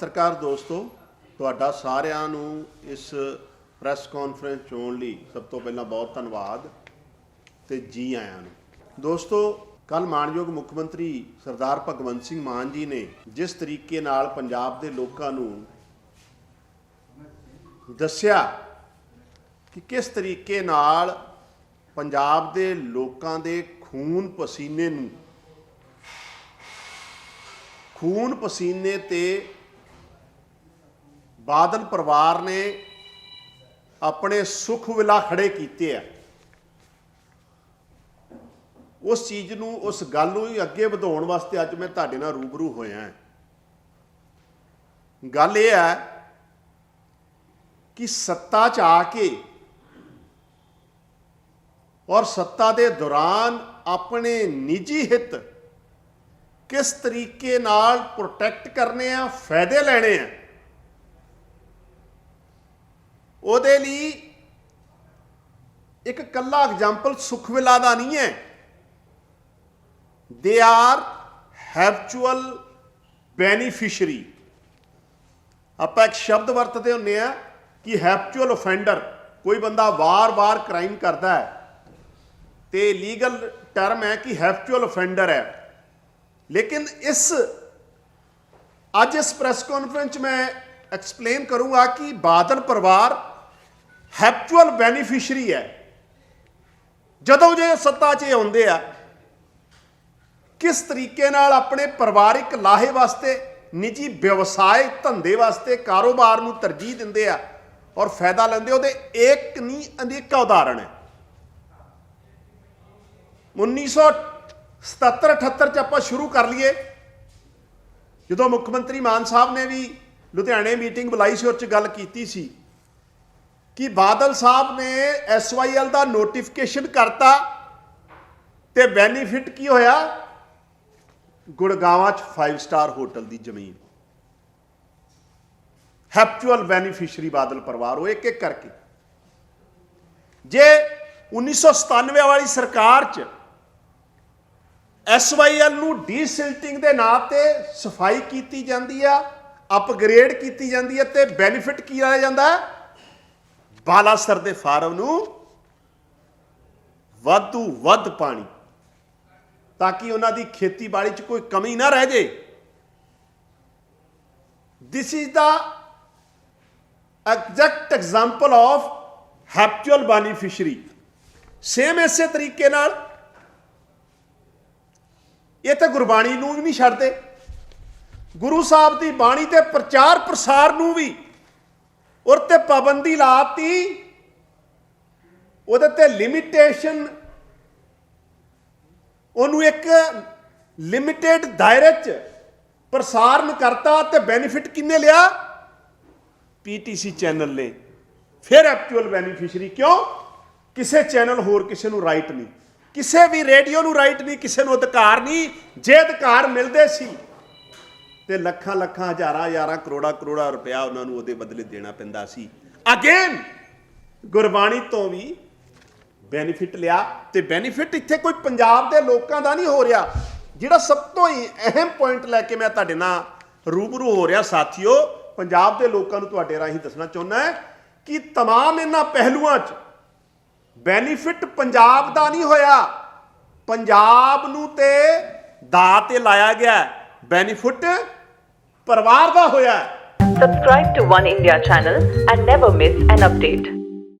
ਪੱਤਰਕਾਰ ਦੋਸਤੋ, ਤੁਹਾਡਾ ਸਾਰਿਆਂ ਨੂੰ ਇਸ ਪ੍ਰੈਸ ਕਾਨਫਰੰਸ ਚੋਣ ਲਈ ਸਭ ਤੋਂ ਪਹਿਲਾਂ ਬਹੁਤ ਧੰਨਵਾਦ ਤੇ ਜੀ ਆਇਆਂ ਨੂੰ। ਦੋਸਤੋ ਕੱਲ ਮਾਨਯੋਗ ਮੁੱਖ ਮੰਤਰੀ ਸਰਦਾਰ ਭਗਵੰਤ ਸਿੰਘ ਮਾਨ ਜੀ ਨੇ ਜਿਸ ਤਰੀਕੇ ਨਾਲ ਪੰਜਾਬ ਦੇ ਲੋਕਾਂ ਨੂੰ ਦੱਸਿਆ ਕਿ ਕਿਸ ਤਰੀਕੇ ਨਾਲ ਪੰਜਾਬ ਦੇ ਲੋਕਾਂ ਦੇ ਖੂਨ ਪਸੀਨੇ ਨੂੰ, ਖੂਨ ਪਸੀਨੇ ਤੇ ਬਾਦਲ ਪਰਿਵਾਰ ਨੇ ਆਪਣੇ ਸੁਖ ਵਿਲਾ ਖੜੇ ਕੀਤੇ ਆ। ਉਸ ਚੀਜ਼ ਨੂੰ, ਉਸ ਗੱਲ ਨੂੰ ਅੱਗੇ ਵਧਾਉਣ ਵਾਸਤੇ ਅੱਜ ਮੈਂ ਤੁਹਾਡੇ ਨਾਲ ਰੂਬਰੂ ਹੋਇਆ ਹਾਂ। ਗੱਲ ਇਹ ਹੈ ਕਿ ਸੱਤਾ 'ਚ ਆ ਕੇ ਔਰ ਸੱਤਾ ਦੇ ਦੌਰਾਨ ਆਪਣੇ ਨਿੱਜੀ ਹਿੱਤ ਕਿਸ ਤਰੀਕੇ ਨਾਲ ਪ੍ਰੋਟੈਕਟ ਕਰਨੇ ਆ, ਫਾਇਦੇ ਲੈਣੇ ਆ ਉਹਦੇ ਲਈ ਇੱਕ ਕੱਲਾ ਐਗਜ਼ਾਮਪਲ ਸੁਖਵਿਲਾ ਦਾ ਨਹੀਂ ਹੈ। ਦੇ ਆਰ ਹੈਪਚੁਅਲ ਬੈਨੀਫੀਸ਼ਰੀ ਆਪਾਂ ਇੱਕ ਸ਼ਬਦ ਵਰਤਦੇ ਹੁੰਨੇ ਆ ਕਿ ਹੈਪਚੁਅਲ ਅਫੈਂਡਰ ਕੋਈ ਬੰਦਾ ਵਾਰ-ਵਾਰ ਕ੍ਰਾਈਮ ਕਰਦਾ ਹੈ। ਤੇ ਲੀਗਲ ਟਰਮ ਹੈ ਕਿ ਹੈਪਚੁਅਲ ਅਫੈਂਡਰ ਹੈ। ਲੇਕਿਨ ਇਸ, ਅੱਜ ਇਸ ਪ੍ਰੈਸ ਕਾਨਫਰੰਸ 'ਚ ਮੈਂ ਐਕਸਪਲੇਨ ਕਰੂੰਗਾ ਕਿ ਬਾਦਲ ਪਰਿਵਾਰ ਹੈਪਚੁਅਲ ਬੈਨੀਫੀਸ਼ਰੀ ਹੈ। ਜਦੋਂ ਜੇ ਸੱਤਾ 'ਚ ਆਉਂਦੇ ਆ, ਕਿਸ ਤਰੀਕੇ ਨਾਲ ਆਪਣੇ ਪਰਿਵਾਰਿਕ ਲਾਹੇ ਵਾਸਤੇ, ਨਿੱਜੀ ਵਿਵਸਾਇ ਧੰਦੇ ਵਾਸਤੇ ਕਾਰੋਬਾਰ ਨੂੰ ਤਰਜੀਹ ਦਿੰਦੇ ਆ ਔਰ ਫਾਇਦਾ ਲੈਂਦੇ, ਉਹਦੇ ਇੱਕ ਨਹੀਂ, ਅਨੇਕਾਂ ਉਦਾਹਰਣ ਹੈ। 1977 78 ਚ ਆਪਾਂ ਸ਼ੁਰੂ ਕਰ ਲਈਏ। ਜਦੋਂ ਮੁੱਖ ਮੰਤਰੀ ਮਾਨ ਸਾਹਿਬ ਨੇ ਵੀ ਲੁਧਿਆਣੇ ਮੀਟਿੰਗ ਬੁਲਾਈ ਸੀ ਉਹ 'ਚ ਗੱਲ ਕੀਤੀ ਸੀ। ਕਿ ਬਾਦਲ ਸਾਹਿਬ ਨੇ ਐਸਵਾਈਐਲ ਦਾ ਨੋਟੀਫਿਕੇਸ਼ਨ ਕਰਤਾ ਤੇ ਬੈਨੀਫਿਟ ਕੀ ਹੋਇਆ? ਗੁੜਗਾਵਾਂ 'ਚ 5 ਸਟਾਰ ਹੋਟਲ ਦੀ ਜ਼ਮੀਨ। ਹੈਪਚੁਅਲ ਬੈਨੀਫੀਸ਼ਰੀ ਬਾਦਲ ਪਰਿਵਾਰ ਉਹ ਇੱਕ ਇੱਕ ਕਰਕੇ। ਜੇ 1997 ਵਾਲੀ ਸਰਕਾਰ 'ਚ ਐਸਵਾਈਐਲ ਨੂੰ ਡੀਸਿਲਟਿੰਗ ਦੇ ਨਾਂ ਤੇ ਸਫ਼ਾਈ ਕੀਤੀ ਜਾਂਦੀ ਆ ਅਪਗ੍ਰੇਡ ਕੀਤੀ ਜਾਂਦੀ ਹੈ ਤੇ ਬੈਨੀਫਿਟ ਕੀ ਆਇਆ ਜਾਂਦਾ? ਹੈ ਬਾਲਾਸਰ ਦੇ ਫਾਰਮ ਨੂੰ ਵਾਧੂ ਵੱਧ ਪਾਣੀ ਤਾਂ ਕਿ ਉਹਨਾਂ ਦੀ ਖੇਤੀਬਾੜੀ 'ਚ ਕੋਈ ਕਮੀ ਨਾ ਰਹਿ ਜੇ। This is the exact example of habitual beneficiary same ਇਸੇ ਤਰੀਕੇ ਨਾਲ ਇਹ ਤਾਂ ਗੁਰਬਾਣੀ ਨੂੰ ਵੀ ਨਹੀਂ ਛੱਡਦੇ। ਗੁਰੂ ਸਾਹਿਬ ਦੀ ਬਾਣੀ ਤੇ ਪ੍ਰਚਾਰ ਪ੍ਰਸਾਰ ਨੂੰ ਵੀ ਔਰ ਤੇ ਪਾਬੰਦੀ ਲਾਤੀ। ਉਹਦੇ ਤੇ ਲਿਮਿਟੇਸ਼ਨ ਉਹਨੂੰ ਇੱਕ ਲਿਮਿਟਿਡ ਦਾਇਰੇ 'ਚ ਪ੍ਰਸਾਰਣ ਕਰਤਾ ਤੇ ਬੈਨੀਫਿਟ ਕਿੰਨੇ ਲਿਆ? ਪੀਟੀਸੀ ਚੈਨਲ ਨੇ। ਫਿਰ ਐਕਚੁਅਲ ਬੈਨੀਫੀਸ਼ਰੀ ਕਿਉਂ? ਕਿਸੇ ਚੈਨਲ ਹੋਰ ਕਿਸੇ ਨੂੰ ਰਾਈਟ ਨਹੀਂ। ਕਿਸੇ ਵੀ ਰੇਡੀਓ ਨੂੰ ਰਾਈਟ ਨਹੀਂ, ਕਿਸੇ ਨੂੰ ਅਧਿਕਾਰ ਨਹੀਂ। ਜੇ ਅਧਿਕਾਰ ਮਿਲਦੇ ਸੀ ਤੇ ਲੱਖਾਂ ਲੱਖਾਂ ਹਜ਼ਾਰਾਂ ਹਜ਼ਾਰਾਂ ਕਰੋੜਾ ਕਰੋੜਾ ਰੁਪਇਆ ਉਹਨਾਂ ਨੂੰ ਉਹਦੇ ਬਦਲੇ ਦੇਣਾ ਪੈਂਦਾ ਸੀ ਅਗੇਨ ਗੁਰਬਾਣੀ ਤੋਂ ਵੀ ਬੈਨੀਫਿਟ ਲਿਆ ਤੇ ਬੈਨੀਫਿਟ ਇੱਥੇ ਕੋਈ ਪੰਜਾਬ ਦੇ ਲੋਕਾਂ ਦਾ ਨਹੀਂ ਹੋ ਰਿਹਾ ਜਿਹੜਾ ਸਭ ਤੋਂ ਹੀ ਅਹਿਮ ਪੁਆਇੰਟ ਲੈ ਕੇ ਮੈਂ ਤੁਹਾਡੇ ਨਾਲ ਰੂਬਰੂ ਹੋ ਰਿਹਾ ਸਾਥੀਓ ਪੰਜਾਬ ਦੇ ਲੋਕਾਂ ਨੂੰ ਤੁਹਾਡੇ ਰਾਹੀਂ ਦੱਸਣਾ ਚਾਹੁੰਦਾ ਹੈ ਕਿ तमाम ਇਹਨਾਂ ਪਹਿਲੂਆਂ 'ਚ ਬੈਨੀਫਿਟ ਪੰਜਾਬ ਦਾ ਨਹੀਂ ਹੋਇਆ ਪੰਜਾਬ ਨੂੰ ਤੇ ਦਾ ਤੇ ਲਾਇਆ ਗਿਆ ਬੈਨੀਫਿਟ ਪਰਿਵਾਰ ਦਾ ਹੋਇਆ ਹੈ Subscribe to One India channel and never miss an update.